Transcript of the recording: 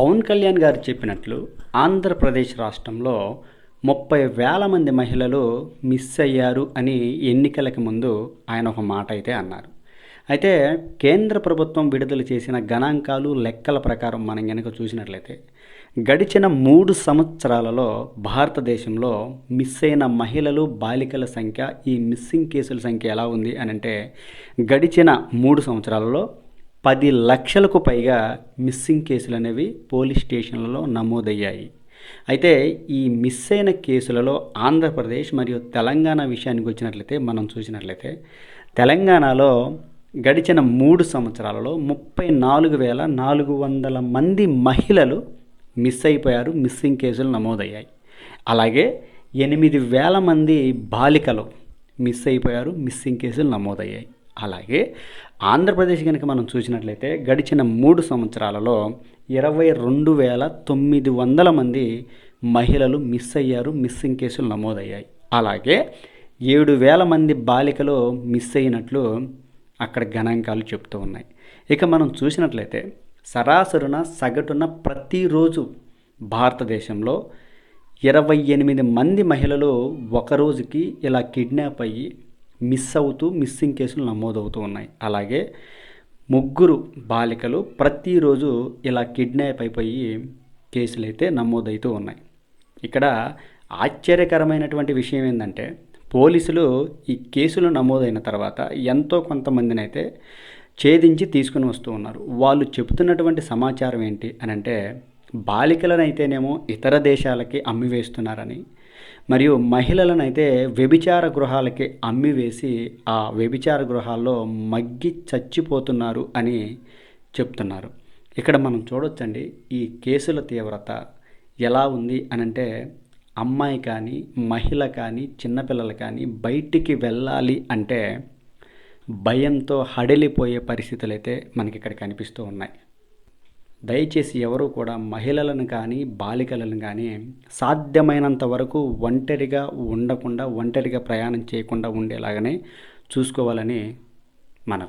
పవన్ కళ్యాణ్ గారు చెప్పినట్లు ఆంధ్రప్రదేశ్ రాష్ట్రంలో ముప్పై వేల మంది మహిళలు మిస్ అయ్యారు అని ఎన్నికలకు ముందు ఆయన ఒక మాట అయితే అన్నారు. అయితే కేంద్ర ప్రభుత్వం విడుదల చేసిన గణాంకాలు లెక్కల ప్రకారం మనం కనుక చూసినట్లయితే గడిచిన మూడు సంవత్సరాలలో భారతదేశంలో మిస్ అయిన మహిళలు బాలికల సంఖ్య ఈ మిస్సింగ్ కేసుల సంఖ్య ఎలా ఉంది అని అంటే గడిచిన మూడు సంవత్సరాలలో పది లక్షలకు పైగా మిస్సింగ్ కేసులు అనేవి పోలీస్ స్టేషన్లలో నమోదయ్యాయి. అయితే ఈ మిస్ అయిన కేసులలో ఆంధ్రప్రదేశ్ మరియు తెలంగాణ విషయానికి వచ్చినట్లయితే మనం చూసినట్లయితే తెలంగాణలో గడిచిన మూడు సంవత్సరాలలో ముప్పై నాలుగు వేల నాలుగు వందల మంది మహిళలు మిస్ అయిపోయారు మిస్సింగ్ కేసులు నమోదయ్యాయి. అలాగే ఎనిమిది వేల మంది బాలికలు మిస్ అయిపోయారు మిస్సింగ్ కేసులు నమోదయ్యాయి. అలాగే ఆంధ్రప్రదేశ్ కనుక మనం చూసినట్లయితే గడిచిన మూడు సంవత్సరాలలో ఇరవై రెండు వేల తొమ్మిది వందల మంది మహిళలు మిస్ అయ్యారు మిస్సింగ్ కేసులు నమోదయ్యాయి. అలాగే ఏడు వేల మంది బాలికలు మిస్ అయినట్లు అక్కడ గణాంకాలు చెప్తూ ఉన్నాయి. ఇక మనం చూసినట్లయితే సరాసరిన సగటున ప్రతిరోజు భారతదేశంలో ఇరవై ఎనిమిది మంది మహిళలు ఒక రోజుకి ఇలా కిడ్నాప్ అయ్యి మిస్ అవుతూ మిస్సింగ్ కేసులు నమోదవుతూ ఉన్నాయి. అలాగే ముగ్గురు బాలికలు ప్రతిరోజు ఇలా కిడ్నాప్ అయిపోయి కేసులు అయితే నమోదవుతూ ఉన్నాయి. ఇక్కడ ఆశ్చర్యకరమైనటువంటి విషయం ఏంటంటే పోలీసులు ఈ కేసులు నమోదైన తర్వాత ఎంతో కొంతమందిని అయితే ఛేదించి తీసుకుని వస్తూ ఉన్నారు. వాళ్ళు చెబుతున్నటువంటి సమాచారం ఏంటి అని అంటే బాలికలనైతేనేమో ఇతర దేశాలకి అమ్మివేస్తున్నారని మరియు మహిళలనైతే వ్యభిచార గృహాలకి అమ్మివేసి ఆ వ్యభిచార గృహాల్లో మగ్గి చచ్చిపోతున్నారు అని చెప్తున్నారు. ఇక్కడ మనం చూడొచ్చండి ఈ కేసుల తీవ్రత ఎలా ఉంది అని అంటే అమ్మాయి కానీ మహిళ కానీ చిన్నపిల్లలు కానీ బయటికి వెళ్ళాలి అంటే భయంతో హడలిపోయే పరిస్థితులు అయితే మనకి ఇక్కడ కనిపిస్తూ ఉన్నాయి. దయచేసి ఎవరు కూడా మహిళలను కానీ బాలికలను కానీ సాధ్యమైనంత వరకు ఒంటరిగా ఉండకుండా ఒంటరిగా ప్రయాణం చేయకుండా ఉండేలాగానే చూసుకోవాలని మనవి.